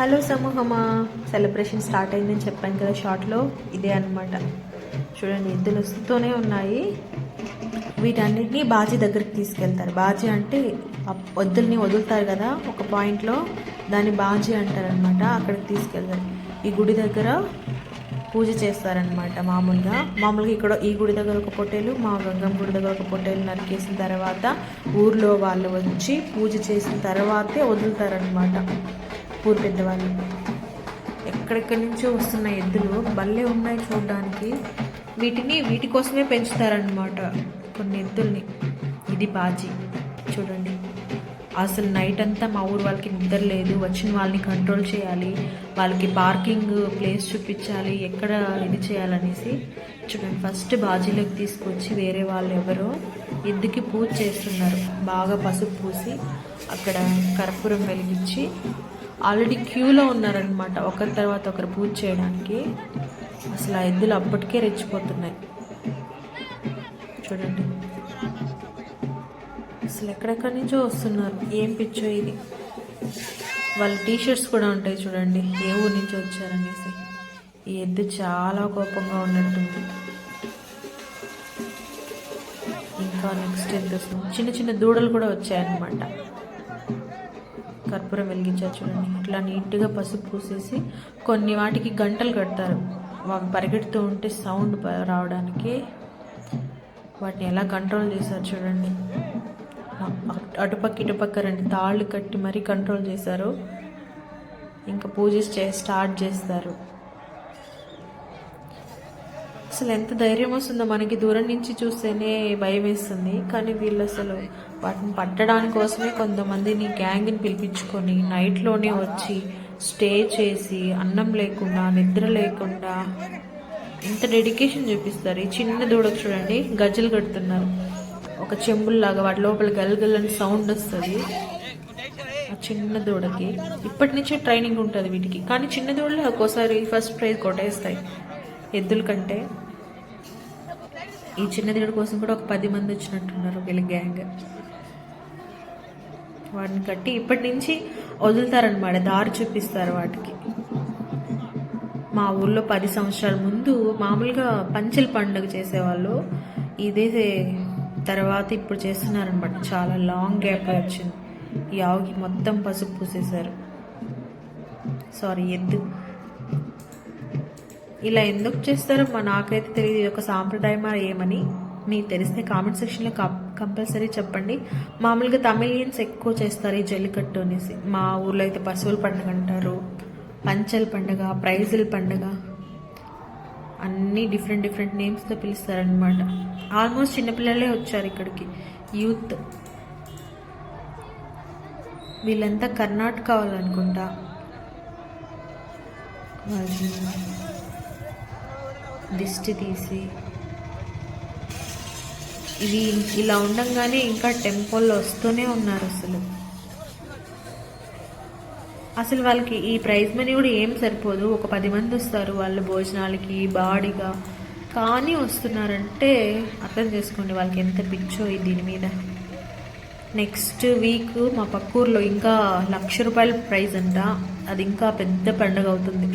Hello సమూహమా celebration start అయిందని చెప్పాను కదా షార్ట్లో ఇదే అనమాట చూడండి ఎద్దులు వస్తూనే ఉన్నాయి. వీటన్నిటిని బాజీ దగ్గరికి తీసుకెళ్తారు. బాజీ అంటే వద్దుల్ని వదులుతారు కదా ఒక పాయింట్లో దాన్ని బాజీ అంటారనమాట అక్కడికి తీసుకెళ్తారు. ఈ గుడి దగ్గర పూజ చేస్తారనమాట మామూలుగా. మామూలుగా ఇక్కడ ఈ గుడి దగ్గర ఒక పొట్టేలు మా గంగమ్మ గుడి దగ్గర ఒక పొట్టేలు నరికేసిన తర్వాత ఊర్లో వాళ్ళు వచ్చి పూజ చేసిన తర్వాతే వదులుతారనమాట ఊరు పెద్దవాళ్ళు. ఎక్కడెక్కడి నుంచో వస్తున్న ఎద్దులు భలే ఉన్నాయి చూడడానికి. వీటిని వీటి కోసమే పెంచుతారనమాట కొన్ని ఎద్దుల్ని. ఇది బాజీ. చూడండి. అసలు నైట్ అంతా మా ఊరు వాళ్ళకి నిద్ర లేదు. వచ్చిన వాళ్ళని కంట్రోల్ చేయాలి. వాళ్ళకి పార్కింగ్ ప్లేస్ చూపించాలి. ఎక్కడ ఇది చేయాలనేసి. చూడండి ఫస్ట్ బాజీలోకి తీసుకొచ్చి వేరే వాళ్ళు ఎవరో ఎద్దుకి పూజ చేస్తున్నారు. బాగా పసుపు పూసి అక్కడ కర్పూరం వెలిగించి ఆల్రెడీ క్యూలో ఉన్నారనమాట ఒకరి తర్వాత ఒకరు పూజ చేయడానికి. అసలు ఆ ఎద్దులు అప్పటికే రెచ్చిపోతున్నాయి. చూడండి. అసలు ఎక్కడెక్కడి నుంచో వస్తున్నారు. ఏం పిచ్చో ఇది. వాళ్ళ టీషర్ట్స్ కూడా ఉంటాయి చూడండి. ఏ ఊరి నుంచి వచ్చారనేసి. ఈ ఎద్దు చాలా కోపంగా ఉన్నట్టుంది. ఇంకా నెక్స్ట్ ఎద్దు. చిన్న చిన్న దూడలు కూడా వచ్చాయన్నమాట. కర్పూరం వెలిగించారు చూడండి. ఇట్లా నీట్గా పసుపు పూసేసి కొన్ని వాటికి గంటలు కడతారు. అవి పరిగెడుతూ ఉంటే సౌండ్ రావడానికి వాటిని ఎలా కంట్రోల్ చేశారు చూడండి. అటుపక్క ఇటుపక్క రెండు తాళ్ళు కట్టి మరీ కంట్రోల్ చేశారు. ఇంకా పూజ చే స్టార్ట్ చేస్తారు. అసలు ఎంత ధైర్యం వస్తుందో మనకి దూరం నుంచి చూస్తేనే భయం వేస్తుంది. కానీ వీళ్ళు అసలు వాటిని పట్టడానికి కోసమే కొంతమందిని గ్యాంగ్ని పిలిపించుకొని నైట్లోనే వచ్చి స్టే చేసి అన్నం లేకుండా నిద్ర లేకుండా ఇంత డెడికేషన్ చూపిస్తారు. ఈ చిన్న దూడకు చూడండి గజ్జలు కడుతున్నారు. ఒక చెంబుల్లాగా వాటి లోపల గలగలని సౌండ్ వస్తుంది. ఆ చిన్న దూడకి. ఇప్పటి నుంచే ట్రైనింగ్ ఉంటుంది వీటికి. కానీ చిన్న దూడలు ఒక్కోసారి ఫస్ట్ ప్రైజ్ కొట్టేస్తాయి. ఎద్దుల కంటే. ఈ చిన్న కోసం కూడా ఒక పది మంది వచ్చినట్టున్నారు వీళ్ళ గ్యాంగ్. వాటిని కట్టి ఇప్పటి నుంచి వదులుతారనమాట దారి చూపిస్తారు వాటికి. మా ఊర్లో పది సంవత్సరాల ముందు మామూలుగా పంచెల పండుగ చేసేవాళ్ళు. ఇదే తర్వాత ఇప్పుడు చేస్తున్నారనమాట చాలా లాంగ్ గ్యాప్ వచ్చింది. ఈ ఆవుకి మొత్తం పసుపు పూసేశారు. సారీ ఎద్దు. ఇలా ఎందుకు చేస్తారో మా నాకైతే తెలియదు ఇది ఒక సాంప్రదాయమా ఏమని మీకు తెలిస్తే కామెంట్ సెక్షన్లో కంపల్సరీ చెప్పండి. మామూలుగా తమిళియన్స్ ఎక్కువ చేస్తారు ఈ జల్లికట్టు అనేసి. మా ఊర్లో అయితే పశువుల పండుగ అంటారు పంచల పండుగ ప్రైజుల పండుగ అన్నీ డిఫరెంట్ డిఫరెంట్ నేమ్స్తో పిలుస్తారనమాట ఆల్మోస్ట్ చిన్నపిల్లలే వచ్చారు ఇక్కడికి. యూత్. వీళ్ళంతా కర్ణాటక వాళ్ళు అనుకుంటా. వాళ్ళు దిష్టి తీసి. ఇది ఇలా ఉండంగానే ఇంకా టెంపుల్లో వస్తూనే ఉన్నారు అసలు. అసలు వాళ్ళకి ఈ ప్రైజ్ మనీ కూడా ఏం సరిపోదు. ఒక పది మంది వస్తారు వాళ్ళు భోజనాలకి బాడీగా. కానీ వస్తున్నారంటే అర్థం చేసుకోండి వాళ్ళకి ఎంత పిచ్చో ఈ దీని మీద. నెక్స్ట్ వీక్ మా పక్క ఊర్లో ఇంకా లక్ష రూపాయల ప్రైజ్ అంట. అది ఇంకా పెద్ద పండుగ అవుతుంది.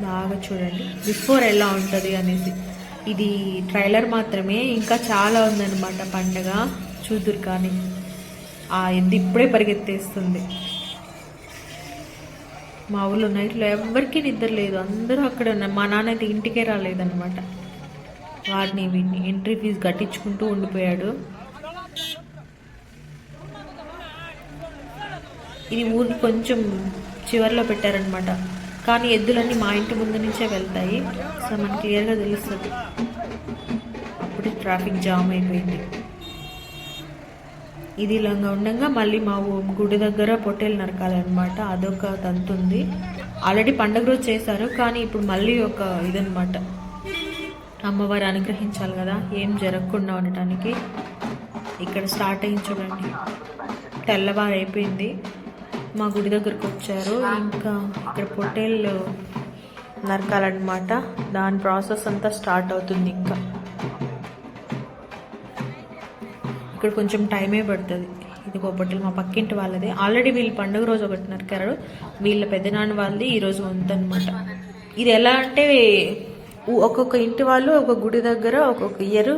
బాగా చూడండి. బిఫోర్ ఎలా ఉంటుంది అనేసి. ఇది ట్రైలర్ మాత్రమే. ఇంకా చాలా ఉందన్నమాట పండగ. చూదురు కానీ ఆ ఎద్దు ఇప్పుడే పరిగెత్తేస్తుంది. మా ఊళ్ళో నైట్లో ఎవరికి నిద్ర లేదు. అందరూ అక్కడ ఉన్నారు మా నాన్న అయితే ఇంటికే రాలేదన్నమాట. వాడిని వీడిని ఎంట్రీ ఫీజు కట్టించుకుంటూ ఉండిపోయాడు. ఇది ఊరికి కొంచెం చివర్లో పెట్టారనమాట కానీ ఎద్దులన్నీ మా ఇంటి ముందు నుంచే వెళ్తాయి. సో మనకి క్లియర్గా తెలుస్తుంది. అప్పుడే ట్రాఫిక్ జామ్ అయిపోయింది. ఇది ఇలాగా ఉండగా మళ్ళీ మా ఊ- గుడి దగ్గర పొట్టేలు నరకాలన్నమాట. అదొక తంతుంది ఆల్రెడీ పండగ రోజు చేశారు. కానీ ఇప్పుడు మళ్ళీ ఒక ఇదనమాట అమ్మవారు అనుగ్రహించాలి కదా. ఏం జరగకుండా ఉండటానికి. ఇక్కడ స్టార్ట్ అయింది చూడండి. తెల్లవారు అయిపోయింది మా గుడి దగ్గరకు వచ్చారు. ఇంకా ఇక్కడ పొట్టేళ్ళు నరకాలన్నమాట. దాని ప్రాసెస్ అంతా స్టార్ట్ అవుతుంది ఇంకా. ఇక్కడ కొంచెం టైమే పడుతుంది. ఇది పొట్టెలు మా పక్కింటి వాళ్ళది. ఆల్రెడీ వీళ్ళు పండుగ రోజు ఒకటి నరికారు. వీళ్ళ పెద్దనాన్న వాళ్ళది ఈరోజు ఉందన్నమాట. ఇది ఎలా అంటే ఒక్కొక్క ఇంటి వాళ్ళు ఒక గుడి దగ్గర ఒక్కొక్క ఇయర్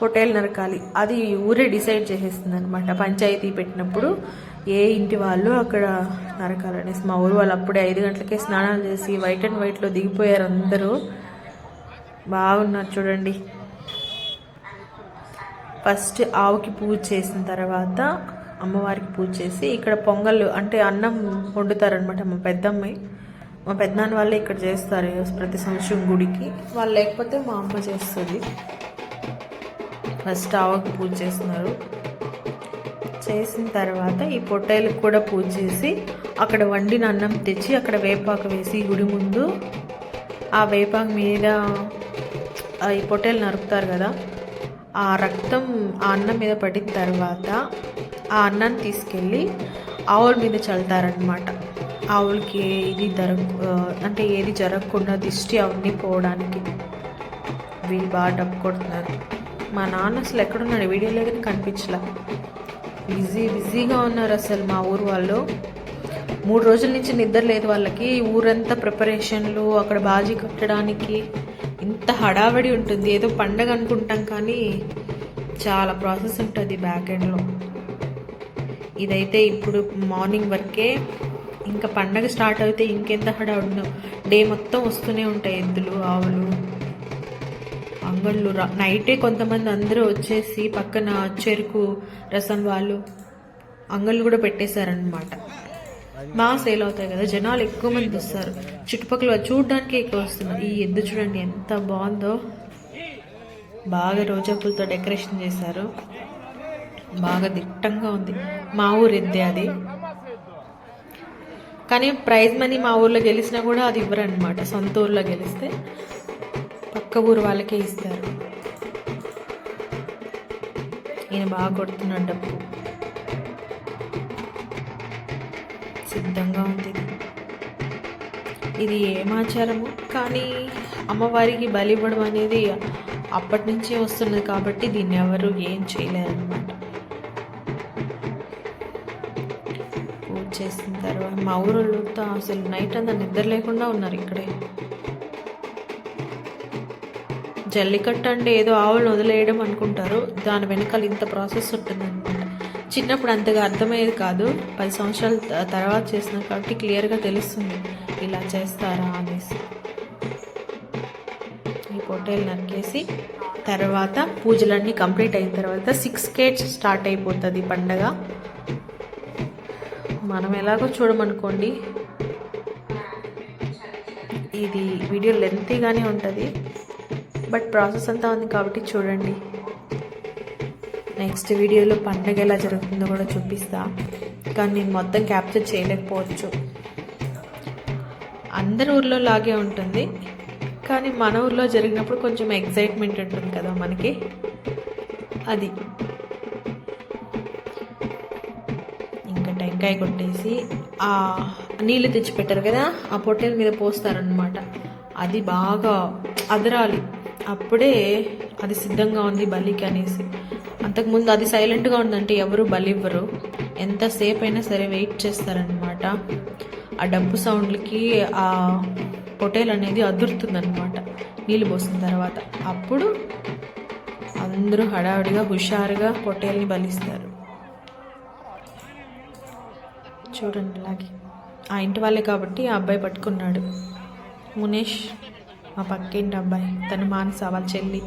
పొట్టేలు నరకాలి. అది ఊరే డిసైడ్ చేసేస్తుంది అనమాట పంచాయతీ పెట్టినప్పుడు. ఏ ఇంటి వాళ్ళు అక్కడ నరకాలనేసి మా ఊరు వాళ్ళు అప్పుడే ఐదు గంటలకే స్నానాలు చేసి వైట్ అండ్ వైట్లో దిగిపోయారు అందరూ. బాగున్నారు చూడండి. ఫస్ట్ ఆవుకి పూజ చేసిన తర్వాత అమ్మవారికి పూజ చేసి ఇక్కడ పొంగల్ అంటే అన్నం వండుతారనమాట మా పెద్దమ్మాయి. మా పెద్దనాన్న వాళ్ళే ఇక్కడ చేస్తారు ప్రతి సంవత్సరం గుడికి. వాళ్ళు లేకపోతే మా అమ్మ చేస్తుంది. ఫస్ట్ ఆవుకి పూజ చేస్తున్నారు. చేసిన తర్వాత ఈ పొట్టేలకు కూడా పూజ చేసి అక్కడ వండిన అన్నం తెచ్చి అక్కడ వేపాకు వేసి గుడి ముందు ఆ వేపాకు మీద ఈ పొట్టేలు నరుకుతారు కదా ఆ రక్తం ఆ అన్నం మీద పడిన తర్వాత ఆ అన్నాన్ని తీసుకెళ్ళి ఆవుల మీద చల్లుతారనమాట ఆవులకి ఇది జర అంటే ఏది జరగకుండా దిష్టి అవన్నీ పోవడానికి వీళ్ళు బాగా డబ్బు కొడుతున్నారు. మా నాన్న అసలు ఎక్కడున్నాడు? వీడియోలో కానీ కనిపించలే? బిజీ బిజీగా ఉన్నారు అసలు మా ఊరు వాళ్ళు. మూడు రోజుల నుంచి నిద్ర లేదు వాళ్ళకి. ఊరంతా ప్రిపరేషన్లు అక్కడ బాజీ కట్టడానికి ఇంత హడావడి ఉంటుంది. ఏదో పండగ అనుకుంటాం కానీ చాలా ప్రాసెస్ ఉంటుంది బ్యాక్ ఎండ్లో. ఇదైతే ఇప్పుడు మార్నింగ్ వరకే. ఇంకా పండగ స్టార్ట్ అయితే ఇంకెంత హడావుడు డే మొత్తం వస్తూనే ఉంటాయి ఎద్దులు ఆవులు. అంగళ్ళు నైటే కొంతమంది అందరూ వచ్చేసి పక్కన చెరుకు రసం వాళ్ళు అంగళ్ళు కూడా పెట్టేశారనమాట మా సేల్ అవుతాయి కదా జనాలు ఎక్కువ మంది వస్తారు. చుట్టుపక్కల చూడడానికి ఎక్కువ వస్తున్నారు. ఈ ఎద్దు చూడండి ఎంత బాగుందో. బాగా రోజా పూలతో డెకరేషన్ చేశారు. బాగా దిట్టంగా ఉంది. మా ఊరు ఎద్దే అది. కానీ ప్రైజ్ మనీ మా ఊర్లో గెలిచినా కూడా అది ఇవ్వరు అనమాట సొంత ఊర్లో గెలిస్తే. పక్క ఊరు వాళ్ళకే ఇస్తారు. ఈయన బాగా కొడుతున్నాడు డబ్బు. సిద్ధంగా ఉంది. ఇది. ఏమాచారము కానీ అమ్మవారికి బలి ఇవ్వడం అనేది అప్పటి నుంచే వస్తున్నది కాబట్టి దీన్ని ఎవరు ఏం చేయలేరన్నమాట. పూజ చేసిన తర్వాత మా ఊళ్ళతో అసలు నైట్ అంతా నిద్ర లేకుండా ఉన్నారు ఇక్కడే. జల్లికట్టు అంటే ఏదో ఆవులను వదిలేయడం అనుకుంటారు. దాని వెనకాల ఇంత ప్రాసెస్ ఉంటుందన్నమాట చిన్నప్పుడు అంతగా అర్థమయ్యేది కాదు. పది సంవత్సరాల తర్వాత చేసిన కాబట్టి క్లియర్గా తెలుస్తుంది. ఇలా చేస్తారా అనేసి. ఈ పొట్టేలు నరికేసి తర్వాత పూజలన్నీ కంప్లీట్ అయిన తర్వాత సిక్స్ కేట్స్ స్టార్ట్ అయిపోతుంది పండగ. మనం ఎలాగో చూడమనుకోండి. ఇది వీడియో లెంతీగానే ఉంటుంది. బట్ ప్రాసెస్ అంతా ఉంది కాబట్టి చూడండి. నెక్స్ట్ వీడియోలో పండగ ఎలా జరుగుతుందో కూడా చూపిస్తా. కానీ నేను మొత్తం క్యాప్చర్ చేయలేకపోవచ్చు. అందరి ఊర్లో లాగే ఉంటుంది. కానీ మన ఊర్లో జరిగినప్పుడు కొంచెం ఎగ్జైట్మెంట్ ఉంటుంది కదా మనకి. అది. ఇంకా టెంకాయ కొట్టేసి ఆ నీళ్ళు తెచ్చి పెట్టారు కదా ఆ పొట్టెల మీద పోస్తారనమాట అది బాగా అదరాలి. అప్పుడే అది సిద్ధంగా ఉంది బలికి అనేసి. అంతకుముందు అది సైలెంట్గా ఉందంటే ఎవరు బలి ఇవ్వరు ఎంతసేపు అయినా సరే వెయిట్ చేస్తారనమాట ఆ డబ్బు సౌండ్లకి ఆ పొటేల్ అనేది అదురుతుందనమాట నీళ్ళు పోసిన తర్వాత. అప్పుడు అందరూ హడావిడిగా హుషారుగా పొటేల్ని బలిస్తారు. చూడండి అలాగే. ఆ ఇంటి వాళ్ళే కాబట్టి ఆ అబ్బాయి పట్టుకున్నాడు. మునేష్ మా పక్కింటి అబ్బాయి? తను మానస వాళ్ళ చెల్లి.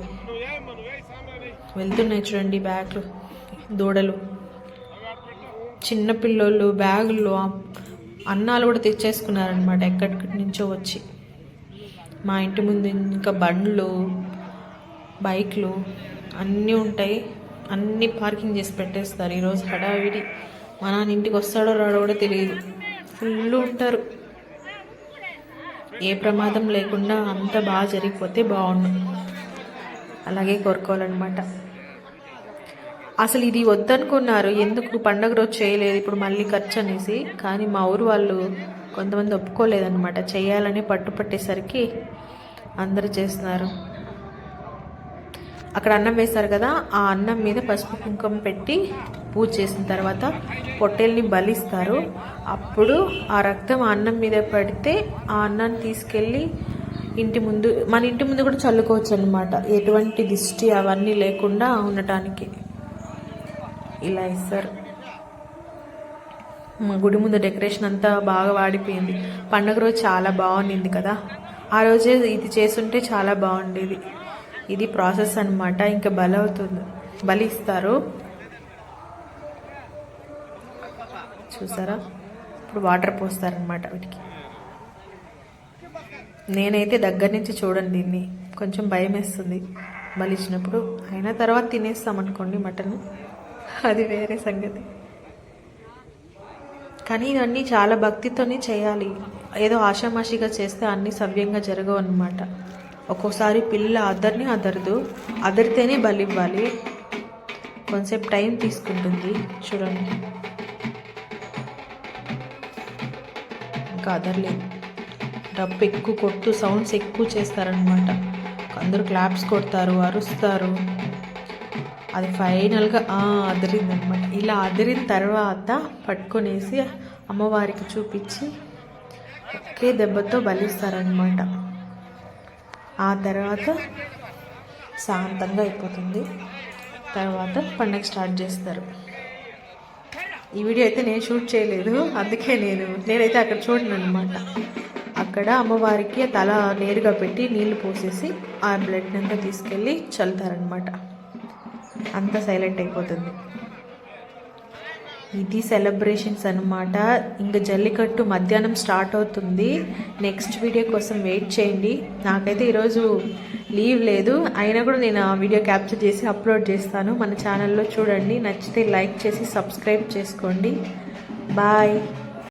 వెళ్తున్నాయి చూడండి బ్యాగ్లు దూడలు. చిన్న పిల్లోళ్ళు బ్యాగులు అన్నాలు కూడా తెచ్చేసుకున్నారనమాట ఎక్కడికి నుంచో వచ్చి. మా ఇంటి ముందు ఇంకా బండ్లు బైక్లు అన్నీ ఉంటాయి. అన్నీ పార్కింగ్ చేసి పెట్టేస్తారు. ఈరోజు హడావిడి. మా నాన్న ఇంటికి వస్తాడో రాడో కూడా తెలియదు. ఫుల్ ఉంటారు. ఏ ప్రమాదం లేకుండా అంత బాగా జరిగిపోతే బాగుండు. అలాగే కోరుకోవాలన్నమాట. అసలు ఇది వద్దనుకున్నారు. ఎందుకు పండగ రోజు చేయలేదు? ఇప్పుడు మళ్ళీ ఖర్చు అనేసి. కానీ మా ఊరు వాళ్ళు కొంతమంది ఒప్పుకోలేదన్నమాట. చేయాలని పట్టు పట్టేసరికి అందరూ చేస్తున్నారు. అక్కడ అన్నం వేస్తారు కదా ఆ అన్నం మీద పసుపు కుంకుమ పెట్టి పూజ చేసిన తర్వాత పొట్టేల్ని బలిస్తారు. అప్పుడు ఆ రక్తం అన్నం మీద పడితే ఆ అన్నాన్ని తీసుకెళ్ళి ఇంటి ముందు మన ఇంటి ముందు కూడా చల్లుకోవచ్చు అనమాట ఎటువంటి దిష్టి అవన్నీ లేకుండా ఉండటానికి. ఇలా ఇస్తారు. మా గుడి ముందు డెకరేషన్ అంతా బాగా వాడిపోయింది. పండుగ రోజు చాలా బాగుండింది కదా. ఆ రోజే ఇది చేసుంటే చాలా బాగుండేది. ఇది ప్రాసెస్ అనమాట ఇంకా బలి అవుతుంది బలి ఇస్తారు చూసారా? ఇప్పుడు వాటర్ పోస్తారనమాట వీటికి. నేనైతే దగ్గర నుంచి చూడండి దీన్ని. కొంచెం భయం వేస్తుంది. బలి ఇచ్చినప్పుడు తర్వాత తినేస్తామనుకోండి మటన్. అది వేరే సంగతి. కానీ ఇవన్నీ చాలా భక్తితోనే చేయాలి. ఏదో ఆషామాషిగా చేస్తే అన్నీ సవ్యంగా జరగవు అన్నమాట ఒక్కోసారి పిల్ల అదర్ని అదరదు. అదరితేనే బలి ఇవ్వాలి. కొంచెంసేపు టైం తీసుకుంటుంది. చూడండి. ఇంకా అదరలేదు. డబ్బు ఎక్కువ కొడుతూ సౌండ్స్ ఎక్కువ చేస్తారనమాట అందరూ క్లాప్స్ కొడతారు అరుస్తారు. అది ఫైనల్గా అదిరింది అనమాట ఇలా అదిరిన తర్వాత పట్టుకొనేసి అమ్మవారికి చూపించి ఒకే దెబ్బతో బలిస్తారనమాట ఆ తర్వాత శాంతంగా అయిపోతుంది. తర్వాత పండగ స్టార్ట్ చేస్తారు. ఈ వీడియో అయితే నేను షూట్ చేయలేదు అందుకే నేను నేనైతే అక్కడ చూడను అనమాట అక్కడ అమ్మవారికి తల నేరుగా పెట్టి నీళ్ళు పోసేసి ఆ బ్లడ్ అంతా తీసుకెళ్ళి చల్లుతారనమాట అంత సైలెంట్ అయిపోతుంది. ఇది సెలబ్రేషన్స్ అనమాట ఇంకా జల్లికట్టు మధ్యాహ్నం స్టార్ట్ అవుతుంది. నెక్స్ట్ వీడియో కోసం వెయిట్ చేయండి. నాకైతే ఈరోజు లీవ్ లేదు. అయినా కూడా నేను ఆ వీడియో క్యాప్చర్ చేసి అప్లోడ్ చేస్తాను. మన ఛానల్లో చూడండి. నచ్చితే లైక్ చేసి సబ్స్క్రైబ్ చేసుకోండి. బాయ్.